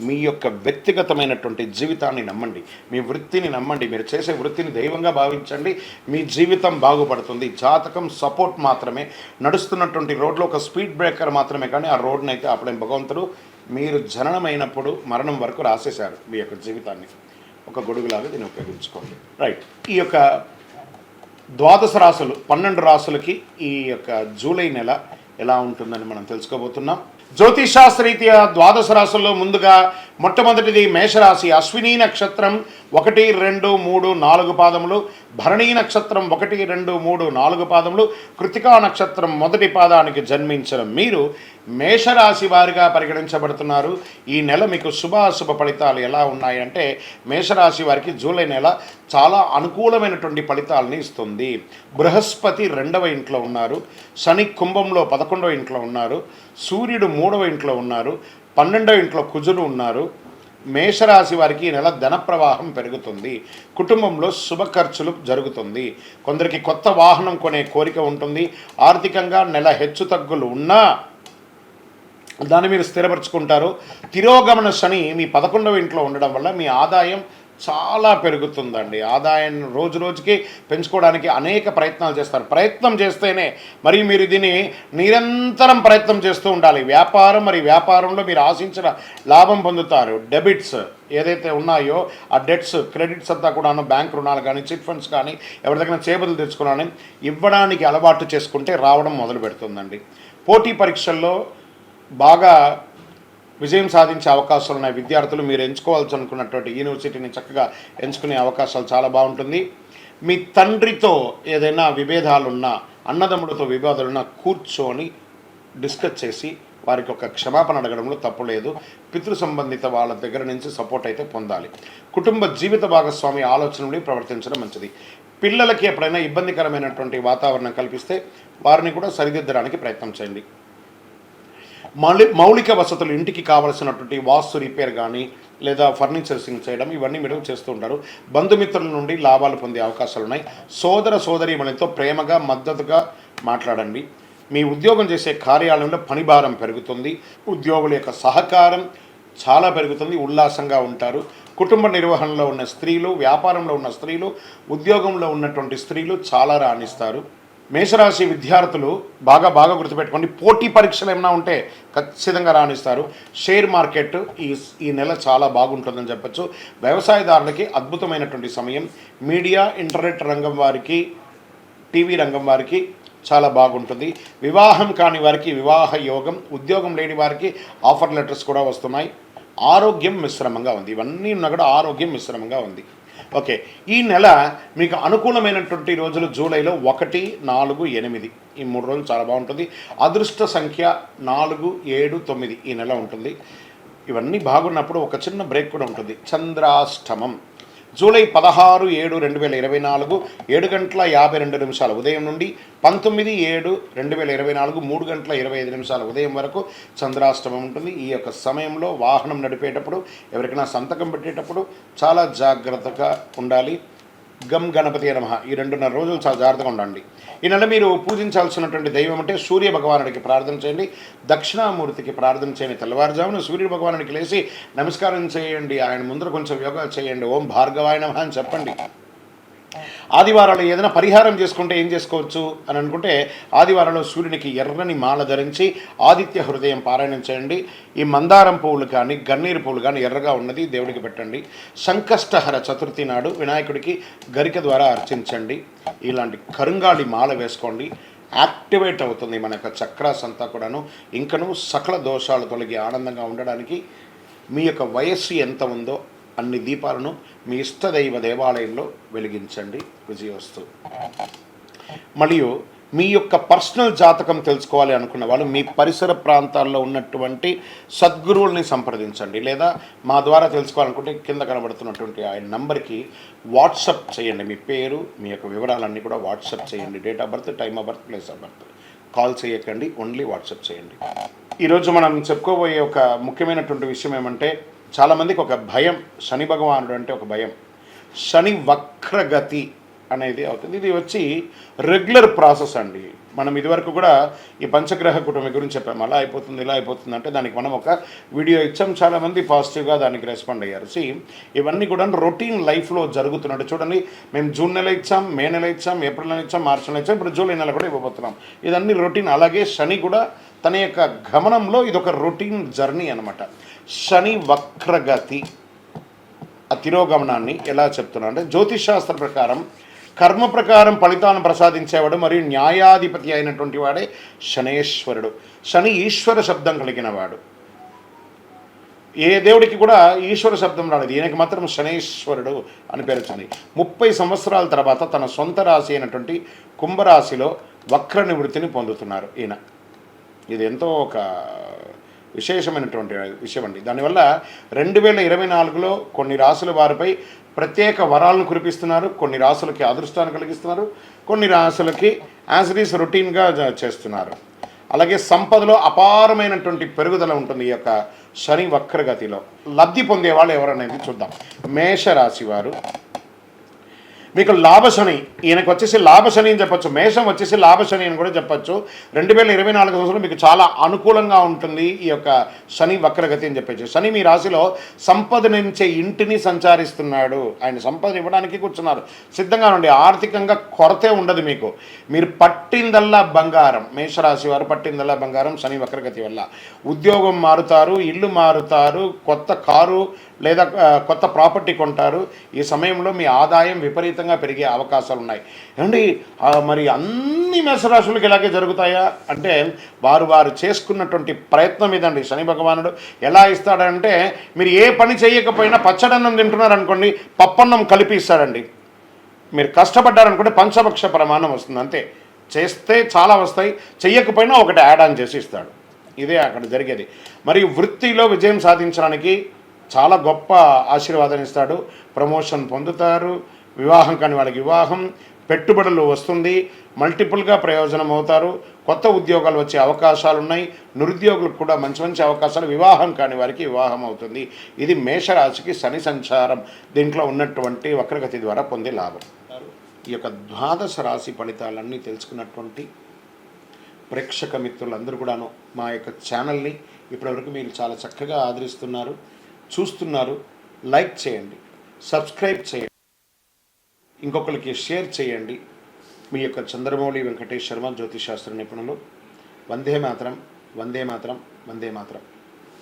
మీ యొక్క వ్యక్తిగతమైనటువంటి జీవితాన్ని నమ్మండి. మీ వృత్తిని నమ్మండి. మీరు చేసే వృత్తిని దైవంగా భావించండి. మీ జీవితం బాగుపడుతుంది. జాతకం సపోర్ట్ మాత్రమే. నడుస్తున్నటువంటి రోడ్లో ఒక స్పీడ్ బ్రేకర్ మాత్రమే కానీ ఆ రోడ్ని అయితే అప్పుడే భగవంతుడు మీరు జననమైనప్పుడు మరణం వరకు రాసేశారు మీ యొక్క జీవితాన్ని. ఒక గొడుగులాగా దీన్ని ఉపయోగించుకోండి. రైట్ ఈ యొక్క ద్వాదశ రాసులు పన్నెండు రాసులకి ఈ యొక్క జూలై నెల ఎలా ఉంటుందని మనం తెలుసుకోబోతున్నాం. జ్యోతిషాస్త్రరీత్యా ద్వాదశ రాశుల్లో ముందుగా మొట్టమొదటిది మేషరాశి అశ్విని నక్షత్రం ఒకటి రెండు మూడు నాలుగు పాదములు భరణీ నక్షత్రం ఒకటి రెండు మూడు నాలుగు పాదములు కృతికా నక్షత్రం మొదటి పాదానికి జన్మించిన మీరు మేషరాశి వారిగా పరిగణించబడుతున్నారు. ఈ నెల మీకు శుభాశుభ ఫలితాలు ఎలా ఉన్నాయంటే మేషరాశి వారికి జూలై నెల చాలా అనుకూలమైనటువంటి ఫలితాలని ఇస్తుంది. బృహస్పతి రెండవ ఇంట్లో ఉన్నారు. శని కుంభంలో పదకొండవ ఇంట్లో ఉన్నారు. సూర్యుడు మూడవ ఇంట్లో ఉన్నారు. పన్నెండవ ఇంట్లో కుజుడు ఉన్నారు. మేషరాశి వారికి ఈ నెల ధన ప్రవాహం పెరుగుతుంది. కుటుంబంలో శుభ ఖర్చులు జరుగుతుంది. కొందరికి కొత్త వాహనం కొనే కోరిక ఉంటుంది. ఆర్థికంగా నెల హెచ్చు తగ్గులు ఉన్నా దాన్ని మీరు స్థిరపరచుకుంటారు. తిరోగమన శని మీ పదకొండవ ఇంట్లో ఉండడం వల్ల మీ ఆదాయం చాలా పెరుగుతుందండి. ఆదాయాన్ని రోజు రోజుకి పెంచుకోవడానికి అనేక ప్రయత్నాలు చేస్తారు. ప్రయత్నం చేస్తేనే మరి మీరు దీన్ని నిరంతరం ప్రయత్నం చేస్తూ ఉండాలి. వ్యాపారం మరి వ్యాపారంలో మీరు ఆశించిన లాభం పొందుతారు. డెబిట్స్ ఏదైతే ఉన్నాయో ఆ డెట్స్ క్రెడిట్స్ అంతా కూడాను బ్యాంక్ రుణాలు కానీ చిట్ ఫండ్స్ కానీ ఎవరి దగ్గర చేపలు తెచ్చుకున్నాను ఇవ్వడానికి అలవాటు చేసుకుంటే రావడం మొదలు పెడుతుందండి. పోటీ పరీక్షల్లో బాగా విజయం సాధించే అవకాశాలు ఉన్నాయి విద్యార్థులు మీరు ఎంచుకోవాల్సి అనుకున్నటువంటి యూనివర్సిటీని చక్కగా ఎంచుకునే అవకాశాలు చాలా బాగుంటుంది. మీ తండ్రితో ఏదైనా విభేదాలున్నా అన్నదమ్ముడితో విభేదాలున్నా కూర్చొని డిస్కస్ చేసి వారికి ఒక క్షమాపణ అడగడంలో తప్పులేదు పితృ సంబంధిత వాళ్ళ దగ్గర నుంచి సపోర్ట్ అయితే పొందాలి. కుటుంబ జీవిత భాగస్వామి ఆలోచనలు ప్రవర్తించడం మంచిది. పిల్లలకి ఎప్పుడైనా ఇబ్బందికరమైనటువంటి వాతావరణం కల్పిస్తే వారిని కూడా సరిదిద్దడానికి ప్రయత్నం చేయండి. మౌలిక వసతులు ఇంటికి కావలసినటువంటి వాస్తు రిపేర్ కానీ లేదా ఫర్నిచర్సింగ్ చేయడం ఇవన్నీ మీరు చేస్తూ ఉంటారు. బంధుమిత్రుల నుండి లాభాలు పొందే అవకాశాలు ఉన్నాయి. సోదర సోదరీమణితో ప్రేమగా మద్దతుగా మాట్లాడండి. మీ ఉద్యోగం చేసే కార్యాలయంలో పనిభారం పెరుగుతుంది. ఉద్యోగుల యొక్క సహకారం చాలా పెరుగుతుంది. ఉల్లాసంగా ఉంటారు. కుటుంబ నిర్వహణలో ఉన్న స్త్రీలు వ్యాపారంలో ఉన్న స్త్రీలు ఉద్యోగంలో ఉన్నటువంటి స్త్రీలు చాలా రాణిస్తారు. మేషరాశి విద్యార్థులు బాగా బాగా గుర్తుపెట్టుకోండి. పోటీ పరీక్షలు ఏమైనా ఉంటే ఖచ్చితంగా రాణిస్తారు. షేర్ మార్కెట్ ఈ ఈ నెల చాలా బాగుంటుందని చెప్పొచ్చు. వ్యవసాయదారులకి అద్భుతమైనటువంటి సమయం. మీడియా ఇంటర్నెట్ రంగం వారికి టీవీ రంగం వారికి చాలా బాగుంటుంది. వివాహం కాని వారికి వివాహ యోగం ఉద్యోగం లేని వారికి ఆఫర్ లెటర్స్ కూడా వస్తున్నాయి. ఆరోగ్యం మిశ్రమంగా ఉంది. ఇవన్నీ ఉన్నా కూడా ఆరోగ్యం మిశ్రమంగా ఉంది. ఓకే ఈ నెల మీకు అనుకూలమైనటువంటి రోజులు జూలైలో ఒకటి నాలుగు ఎనిమిది. ఈ మూడు రోజులు చాలా బాగుంటుంది. అదృష్ట సంఖ్య నాలుగు ఏడు తొమ్మిది ఈ నెల ఉంటుంది. ఇవన్నీ బాగున్నప్పుడు ఒక చిన్న బ్రేక్ కూడా ఉంటుంది. చంద్రాష్టమం. జూలై పదహారు ఏడు రెండు వేల ఇరవై నాలుగు ఏడు గంటల యాభై రెండు నిమిషాల ఉదయం నుండి పంతొమ్మిది ఏడు రెండు వేల ఇరవై నాలుగు మూడు గంటల ఇరవై ఐదు నిమిషాల ఉదయం వరకు చంద్రాష్టమం ఉంటుంది. ఈ యొక్క సమయంలో వాహనం నడిపేటప్పుడు ఎవరికైనా సంతకం పెట్టేటప్పుడు చాలా జాగ్రత్తగా ఉండాలి. గమ్ గణపతి నమ. ఈ రెండున్నర రోజులు చాలా జాగ్రత్తగా ఉండండి. ఈ నెల మీరు పూజించాల్సినటువంటి దైవం అంటే సూర్య భగవానుడికి ప్రార్థన చేయండి. దక్షిణామూర్తికి ప్రార్థన చేయండి. తెల్లవారుజామున సూర్య భగవానుడికి లేచి నమస్కారం చేయండి. ఆయన ముందర కొంచెం యోగా చేయండి. ఓం భార్గవాయ అని చెప్పండి. ఆదివారాలు ఏదైనా పరిహారం చేసుకుంటే ఏం చేసుకోవచ్చు అని అనుకుంటే ఆదివారంలో సూర్యునికి ఎర్రని మాల ధరించి ఆదిత్య హృదయం పారాయణం చేయండి. ఈ మందారం పువ్వులు కానీ గన్నీరు పువ్వులు కానీ ఎర్రగా ఉన్నది దేవుడికి పెట్టండి. సంకష్టహర చతుర్థి నాడు వినాయకుడికి గరిక ద్వారా అర్చించండి. ఇలాంటి కరుంగాళి మాల వేసుకోండి. యాక్టివేట్ అవుతుంది మన యొక్క చక్రాస్ అంతా కూడాను. ఇంకను సకల దోషాలు తొలగి ఆనందంగా ఉండడానికి మీ యొక్క వయస్సు ఎంత ఉందో అన్ని దీపాలను మీ ఇష్టదైవ దేవాలయంలో వెలిగించండి. విజయవస్తు. మరియు మీ యొక్క పర్సనల్ జాతకం తెలుసుకోవాలి అనుకున్న వాళ్ళు మీ పరిసర ప్రాంతాల్లో ఉన్నటువంటి సద్గురువుల్ని సంప్రదించండి. లేదా మా ద్వారా తెలుసుకోవాలనుకుంటే కింద కనబడుతున్నటువంటి ఆయన నంబర్కి వాట్సప్ చేయండి. మీ పేరు మీ యొక్క వివరాలన్నీ కూడా వాట్సప్ చేయండి. Date of birth time of birth place of birth. Call చేయకండి. ఓన్లీ వాట్సప్ చేయండి. ఈరోజు మనం చెప్పుకోబోయే ఒక ముఖ్యమైనటువంటి విషయం ఏమంటే చాలామందికి ఒక భయం శని భగవానుడు అంటే ఒక భయం. శని వక్రగతి అనేది అవుతుంది. ఇది వచ్చి రెగ్యులర్ ప్రాసెస్ అండి. మనం ఇదివరకు కూడా ఈ పంచగ్రహ కుటుంబం గురించి చెప్పాము. అలా అయిపోతుంది ఇలా అయిపోతుంది అంటే దానికి మనం ఒక వీడియో ఇచ్చాం. చాలామంది పాజిటివ్గా దానికి రెస్పాండ్ అయ్యారు. సి ఇవన్నీ కూడా రొటీన్ లైఫ్లో జరుగుతున్నట్టు చూడండి మేము జూన్ నెల ఇచ్చాం మే నెల ఇచ్చాం ఏప్రిల్ నెల ఇచ్చాం మార్చి నెల ఇచ్చాం ఇప్పుడు జూలై నెల కూడా ఇవ్వబోతున్నాం. ఇదన్నీ రొటీన్ అలాగే శని కూడా తన యొక్క గమనంలో ఇది ఒక రొటీన్ జర్నీ అనమాట శని వక్రగతి ఆ తిరోగమనాన్ని ఎలా చెప్తున్నా అంటే జ్యోతిష్ శాస్త్ర ప్రకారం కర్మ ప్రకారం ఫలితాలను ప్రసాదించేవాడు మరియు న్యాయాధిపతి అయినటువంటి వాడే శనేశ్వరుడు. శని ఈశ్వర శబ్దం కలిగిన వాడు ఏ దేవుడికి కూడా ఈశ్వర శబ్దం రాలేదు. ఈయనకి మాత్రం శనేశ్వరుడు అని పేరు వచ్చింది. ముప్పై సంవత్సరాల తర్వాత తన సొంత రాశి అయినటువంటి కుంభరాశిలో వక్ర నివృత్తిని పొందుతున్నారు ఈయన. ఇది ఎంతో ఒక విశేషమైనటువంటి విషయం అండి. దానివల్ల రెండు వేల ఇరవై నాలుగులో కొన్ని రాసుల వారిపై ప్రత్యేక వరాలను కురిపిస్తున్నారు. కొన్ని రాసులకి అదృష్టాన్ని కలిగిస్తున్నారు. కొన్ని రాసులకి యాజరీస్ రొటీన్గా చేస్తున్నారు. అలాగే సంపదలో అపారమైనటువంటి పెరుగుదల ఉంటుంది ఈ యొక్క శని వక్రగతిలో. లబ్ధి పొందే వాళ్ళు ఎవరనేది చూద్దాం. మేషరాశి వారు మీకు లాభశని ఈయనకు వచ్చేసి లాభశని అని చెప్పొచ్చు. మేషం వచ్చేసి లాభశని అని కూడా చెప్పొచ్చు. రెండు వేల ఇరవై నాలుగు సంవత్సరం మీకు చాలా అనుకూలంగా ఉంటుంది ఈ యొక్క శని వక్రగతి అని చెప్పచ్చు. శని మీ రాశిలో సంపద నుంచే ఇంటిని సంచారిస్తున్నాడు. ఆయన సంపద ఇవ్వడానికి కూర్చున్నారు. సిద్ధంగా ఉండి ఆర్థికంగా కొరతే ఉండదు మీకు. మీరు పట్టిందల్లా బంగారం. మేషరాశి వారు పట్టిందల్లా బంగారం శని వక్రగతి వల్ల. ఉద్యోగం మారుతారు ఇల్లు మారుతారు కొత్త కారు లేదా కొత్త ప్రాపర్టీ కొంటారు. ఈ సమయంలో మీ ఆదాయం విపరీతంగా పెరిగే అవకాశాలు ఉన్నాయి ఏమండి మరి అన్ని మేషరాశులకు ఇలాగే జరుగుతాయా? అంటే వారు వారు చేసుకున్నటువంటి ప్రయత్నం ఇదండి. శని భగవానుడు ఎలా ఇస్తాడంటే మీరు ఏ పని చేయకపోయినా పచ్చడన్నం తింటున్నారు అనుకోండి పప్పన్నం కలిపి ఇస్తాడండి మీరు కష్టపడ్డారనుకుంటే పంచపక్ష ప్రమాణం వస్తుంది అంతే. చేస్తే చాలా వస్తాయి చెయ్యకపోయినా ఒకటి యాడ్ ఆన్ చేసి ఇస్తాడు. ఇదే అక్కడ జరిగేది. మరియు వృత్తిలో విజయం సాధించడానికి చాలా గొప్ప ఆశీర్వాదం ఇస్తాడు. ప్రమోషన్ పొందుతారు. వివాహం కాని వాళ్ళకి వివాహం పెట్టుబడులు వస్తుంది. మల్టిపుల్గా ప్రయోజనం అవుతారు. కొత్త ఉద్యోగాలు వచ్చే అవకాశాలు ఉన్నాయి. నిరుద్యోగులకు కూడా మంచి మంచి అవకాశాలు వివాహం కాని వారికి వివాహం అవుతుంది. ఇది మేషరాశికి శని సంచారం. దీంట్లో ఉన్నటువంటి వక్రగతి ద్వారా పొందే లాభం. ఈ యొక్క ద్వాదశ రాశి ఫలితాలన్నీ తెలుసుకున్నటువంటి ప్రేక్షక మిత్రులందరూ కూడాను మా యొక్క ఛానల్ని ఇప్పటివరకు మీరు చాలా చక్కగా ఆదరిస్తున్నారు చూస్తున్నారు. లైక్ చేయండి. సబ్స్క్రైబ్ చేయండి. ఇంకొకరికి షేర్ చేయండి. మీ యొక్క చంద్రమౌళి వెంకటేష్ శర్మ జ్యోతిష్ శాస్త్ర నిపుణులు. వందే మాత్రం వందే మాత్రం వందే మాత్రం.